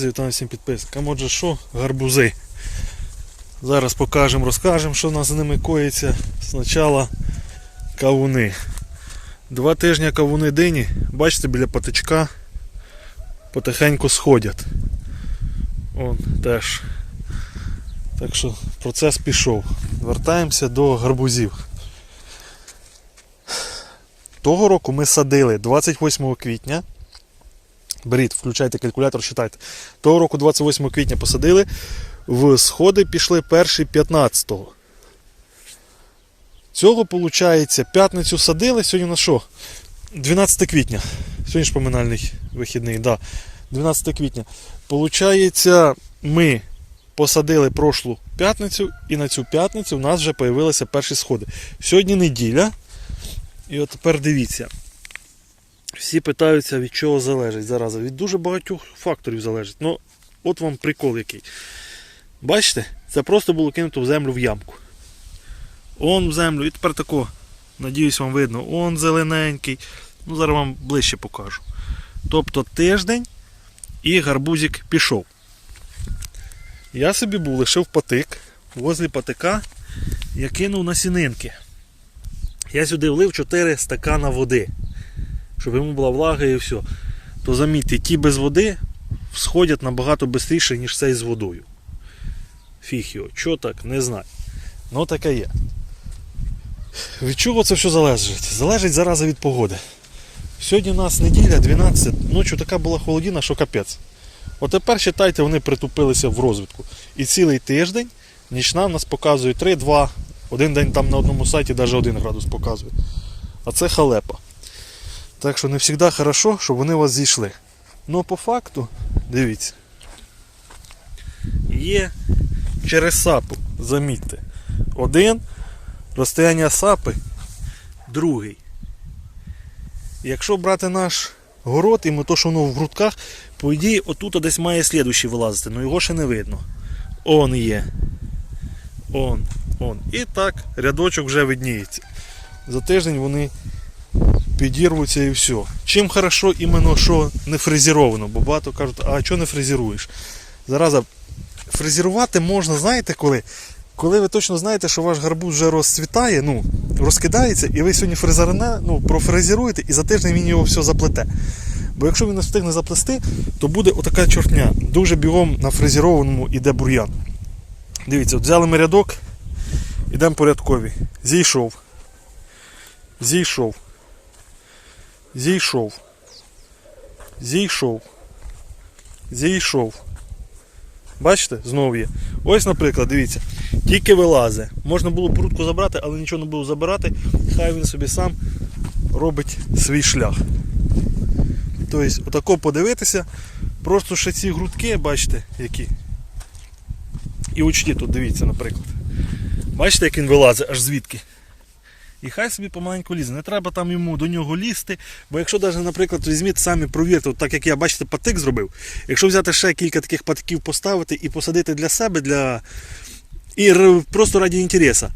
вітаю всім підписникам. Отже, що? Гарбузи. Зараз покажемо, розкажемо, що в нас з ними коїться. Спочатку кавуни. Два тижні кавуни дині, бачите, біля патичка потихеньку сходять. Он теж. Так що процес пішов. Вертаємося до гарбузів. Того року ми садили 28 квітня. Беріть, включайте калькулятор, считайте. Того року 28 квітня посадили, в сходи пішли перші 15-го. Цього, виходить, п'ятницю садили, сьогодні на що? 12 квітня. Сьогодні ж поминальний вихідний, да. 12 квітня. Получається, ми посадили прошлу п'ятницю, і на цю п'ятницю в нас вже з'явилися перші сходи. Сьогодні неділя. І от тепер дивіться. Всі питаються, від чого залежить зараза. Від дуже багатьох факторів залежить. Ну, от вам прикол який. Бачите, це просто було кинуто в землю в ямку. Он в землю, і тепер тако, надіюсь, вам видно, он зелененький. Ну, зараз вам ближче покажу. Тобто тиждень і гарбузик пішов. Я собі був лишив патик, возле патика я кинув насінинки. Я сюди влив 4 стакана води щоб йому була влага і все. То замітьте, ті без води сходять набагато швидше, ніж цей з водою. Фіг його, чого так, не знаю. Ну таке є. Від чого це все залежить? Залежить зараза від погоди. Сьогодні у нас неділя 12, ночі така була холодіна, що капець. От тепер вважайте, вони притупилися в розвитку. І цілий тиждень нічна в нас показує 3-2. Один день там на одному сайті навіть 1 градус показує. А це халепа. Так що не завжди хорошо, щоб вони у вас зійшли. Ну по факту, дивіться. Є через сапу, замітьте. Один, розстояння сапи, другий. Якщо брати наш город, і ми то, що воно в грудках, по ідеї, отут десь має слідущий вилазити, але його ще не видно. Он є. Он, он. І так, рядочок вже видніється. За тиждень вони підірвуться і все. Чим хорошо іменно, що не фрезеровано, бо багато кажуть, а чого не фрезеруєш? Зараза, фрезерувати можна, знаєте коли? Коли ви точно знаєте, що ваш гарбуз вже розцвітає, ну, розкидається, і ви сьогодні фрезерене, ну, профрезеруєте, і за тиждень він його все заплете. Бо якщо він не встигне заплести, то буде отака чортня. Дуже бігом на фрезерованому іде бур'ян. Дивіться, от взяли ми рядок, ідемо по рядкові. Зійшов. Зійшов. Зійшов. Зійшов. Зійшов. Бачите, знову є. Ось, наприклад, дивіться, тільки вилазе. Можна було брудку забрати, але нічого не було забирати. Хай він собі сам робить свій шлях. Тобто, отако подивитися. Просто ще ці грудки, бачите, які. І учті тут, дивіться, наприклад. Бачите, як він вилазить, аж звідки. І хай собі помаленьку лізе. Не треба там йому до нього лізти. Бо якщо навіть, наприклад, візьміть самі провірте, так як я бачите, патик зробив. Якщо взяти ще кілька таких патиків поставити і посадити для себе, для. І просто раді інтересу.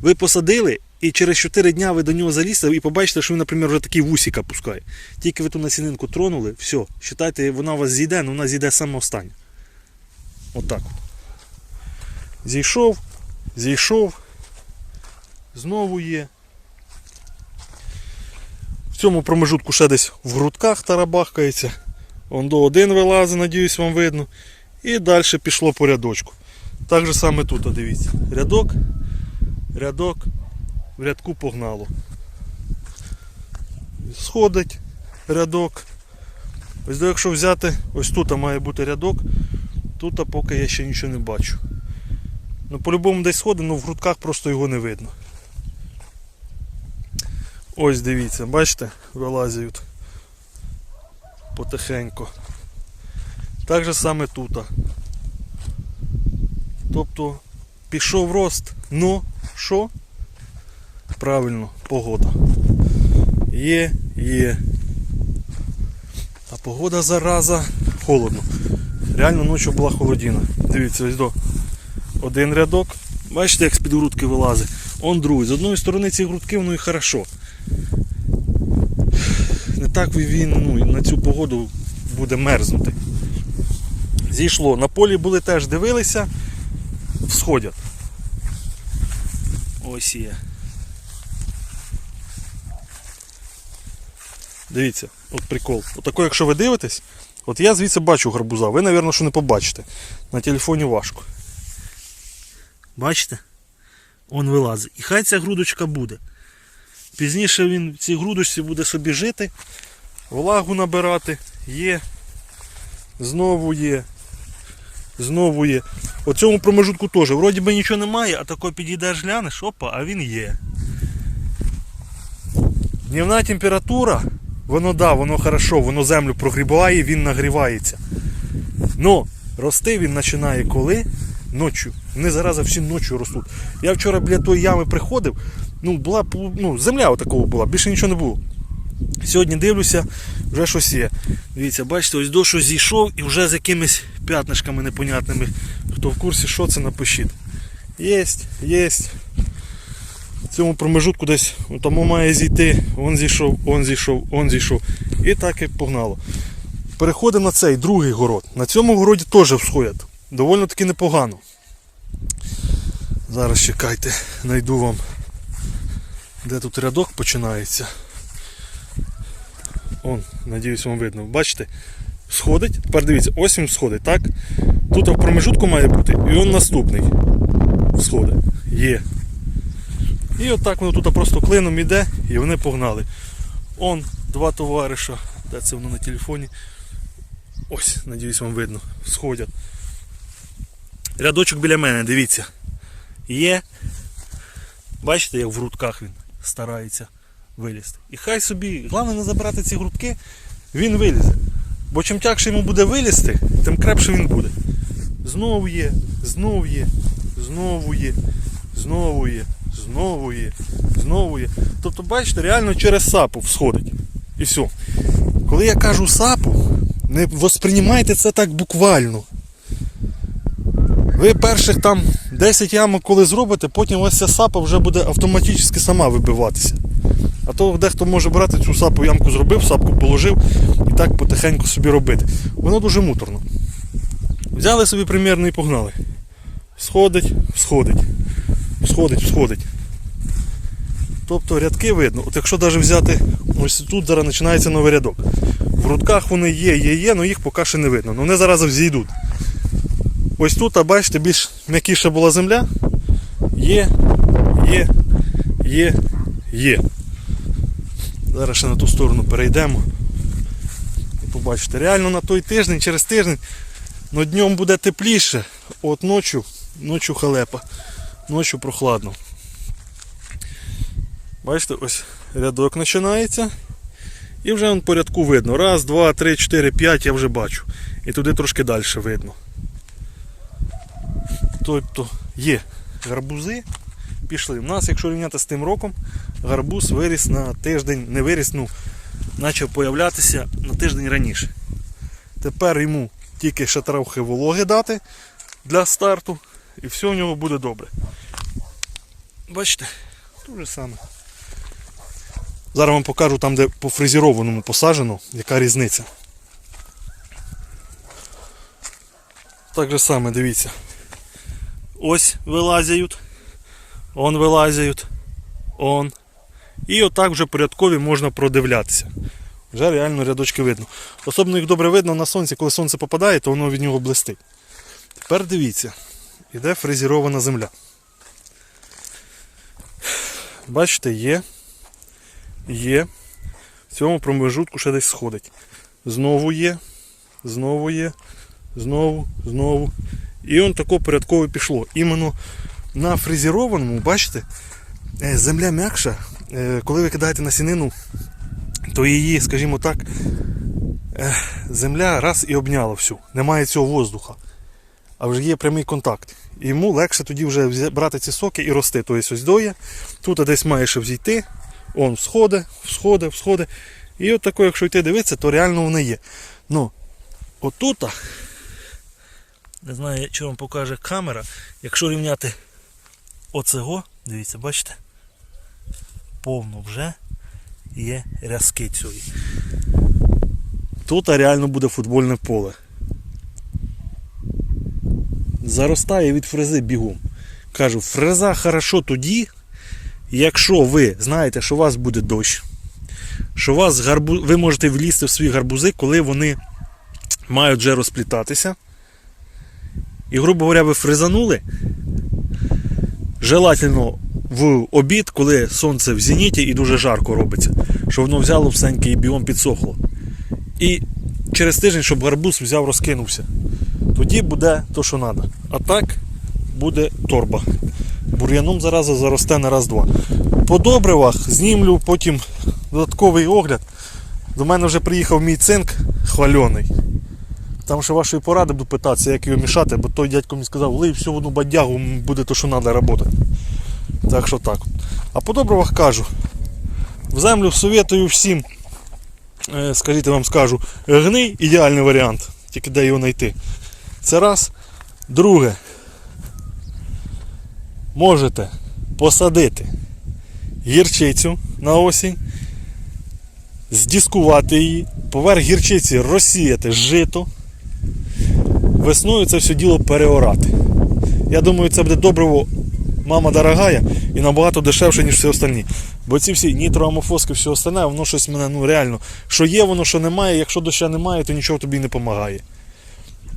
Ви посадили, і через 4 дня ви до нього залізете і побачите, що він, наприклад, вже такий вусіка пускає. Тільки ви ту насінинку тронули, все, вважайте, вона вас зійде, але вона зійде саме останнє. Отак от. Зійшов, зійшов. Знову є. В цьому промежутку ще десь в грудках тарабахкається. Он до один вилазить, надіюсь, вам видно. І далі пішло по рядочку. Так же саме тут, дивіться. Рядок, рядок, в рядку погнало. Сходить рядок. Ось якщо взяти, ось тут має бути рядок, тут поки я ще нічого не бачу. Ну, по-любому десь сходить, але в грудках просто його не видно. Ось дивіться, бачите, вилазять потихеньку. Так же саме тут. Тобто пішов рост, ну що? Правильно, погода. Є, є. А погода зараза холодно. Реально ночі була холодіна. Дивіться, ось до один рядок. Бачите, як з-під грудки вилазить. Он другий. З одної сторони ці грудки, воно і хорошо. Не так він ну, на цю погоду буде мерзнути. Зійшло. На полі були теж дивилися, всходять. Ось є. Дивіться, от прикол. Отако, якщо ви дивитесь, от я звідси бачу гарбуза, ви, мабуть, що не побачите. На телефоні важко. Бачите? Он вилазить. І хай ця грудочка буде. Пізніше він в цій грудочці буде собі жити, влагу набирати, є, знову є, знову є. У цьому промежутку теж. Вроді би нічого немає, а тако підійдеш глянеш, опа, а він є. Днівна температура, воно да, воно хорошо, воно землю прогрібає, він нагрівається. Но рости він починає коли? Ночі. Вони зараз всі ночі ростуть. Я вчора біля тої ями приходив, ну, була ну, земля отакого була, більше нічого не було. Сьогодні дивлюся, вже щось є. Дивіться, бачите, ось дощ зійшов і вже з якимись п'ятнишками непонятними. Хто в курсі, що це напишіть. Єсть, єсть. В цьому промежутку десь тому має зійти, он зійшов, он зійшов, он зійшов. І так і погнало. Переходимо на цей другий город. На цьому городі теж всходять. Довольно таки непогано. Зараз чекайте, знайду вам, де тут рядок починається. Он, надіюсь, вам видно. Бачите? Сходить. Тепер дивіться, ось він сходить, так? Тут в промежутку має бути, і он наступний. Сходить. Є. І отак воно тут просто клином іде і вони погнали. Он, два товариша. Де це воно на телефоні? Ось, надіюсь, вам видно. Сходять. Рядочок біля мене, дивіться. Є. Бачите, як в грудках він старається вилізти. І хай собі, головне не забирати ці грудки, він вилізе. Бо чим тягше йому буде вилізти, тим крепше він буде. Знову є, знову є, знову є, знову є, знову є, знову є. Тобто, бачите, реально через сапу всходить. І все. Коли я кажу сапу, не восприймайте це так буквально. Ви перших там 10 ямок коли зробите, потім у вас ця сапа вже буде автоматично сама вибиватися. А то дехто може брати цю сапу ямку зробив, сапку положив і так потихеньку собі робити. Воно дуже муторно. Взяли собі примірно і погнали. Сходить, сходить, сходить, сходить. Тобто рядки видно. От якщо навіть взяти, ось тут зараз починається новий рядок. В рудках вони є, є, є, але їх поки що не видно. Ну вони зараз взійдуть. Ось тут, а бачите, більш м'якіша була земля. Є, є, є, є. Зараз ще на ту сторону перейдемо. І побачите, реально на той тиждень, через тиждень, ну днем буде тепліше, от ночі, ночі халепа, ночі прохладно. Бачите, ось рядок починається. І вже он по рядку видно. Раз, два, три, чотири, п'ять я вже бачу. І туди трошки далі видно. Тобто є гарбузи, пішли. У нас, якщо рівняти з тим роком, гарбуз виріс на тиждень, не виріс, ну, почав появлятися на тиждень раніше. Тепер йому тільки ще трохи вологи дати для старту, і все у нього буде добре. Бачите, те же саме. Зараз вам покажу там, де по фрезерованому посаджено, яка різниця. Так же саме, дивіться. Ось вилазять, он вилазять, он. І отак вже порядкові можна продивлятися. Вже реально рядочки видно. Особливо їх добре видно на сонці, коли сонце попадає, то воно від нього блистить. Тепер дивіться, іде фрезерована земля. Бачите, є. Є. В цьому промежутку ще десь сходить. Знову є, знову є, знову, знову. І он тако порядково пішло. Іменно на фрезерованому, бачите, е, земля м'якша. Е, Коли ви кидаєте насінину, то її, скажімо так, е, земля раз і обняла всю. Немає цього воздуха. А вже є прямий контакт. Йому легше тоді вже брати ці соки і рости. Тобто ось доє. Тут десь має ще взійти. Он всходить, всходить, всходить. І от тако, якщо йти дивитися, то реально воно є. Ну, отут, не знаю, що вам покаже камера, якщо рівняти оцего, дивіться, бачите, повно вже є рязки цієї. Тут реально буде футбольне поле. заростає від фрези бігом. Кажу, фреза хорошо тоді, якщо ви знаєте, що у вас буде дощ, що вас гарбу... ви можете влізти в свої гарбузи, коли вони мають вже розплітатися. І, грубо говоря, ви фрезанули. Желательно в обід, коли сонце в зеніті і дуже жарко робиться, щоб воно взяло всенький і біом підсохло. І через тиждень, щоб гарбуз взяв, розкинувся. Тоді буде то, що треба. А так буде торба. Бур'яном зараза заросте на раз-два. По добривах знімлю потім додатковий огляд. До мене вже приїхав мій цинк хвальоний. Там ще вашої поради буду питатися, як його мішати, бо той дядько мені сказав, лий всю в бадягу, буде то, що треба працювати. Так що так. А по добривах кажу. В землю советую всім, е, скажіть, вам скажу, гний ідеальний варіант, тільки де його знайти. Це раз. Друге. Можете посадити гірчицю на осінь, здіскувати її, поверх гірчиці розсіяти жито, весною це все діло переорати. Я думаю, це буде добриво мама дорогая і набагато дешевше, ніж всі остальні. Бо ці всі нітроамофоски, все остальне, воно щось мене, ну реально, що є, воно що немає, якщо доща немає, то нічого тобі не допомагає.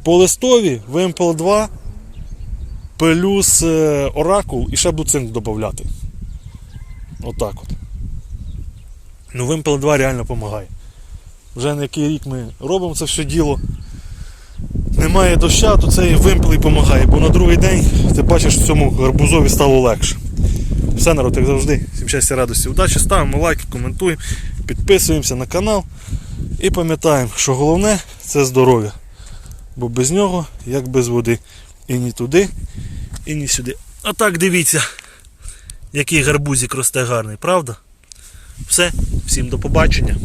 По листові ВМПЛ 2 плюс е, оракул і ще буду цинк додати. Отак от. Ну, ВМПЛ 2 реально допомагає. Вже на який рік ми робимо це все діло. Немає доща, то цей вимпел і допомагає, бо на другий день ти бачиш, цьому гарбузові стало легше. Все, народ, як завжди, всім щастя, радості, удачі, ставимо лайки, коментуємо, підписуємося на канал і пам'ятаємо, що головне це здоров'я. Бо без нього, як без води. І ні туди, і ні сюди. А так дивіться, який гарбузик росте гарний, правда? Все, всім до побачення.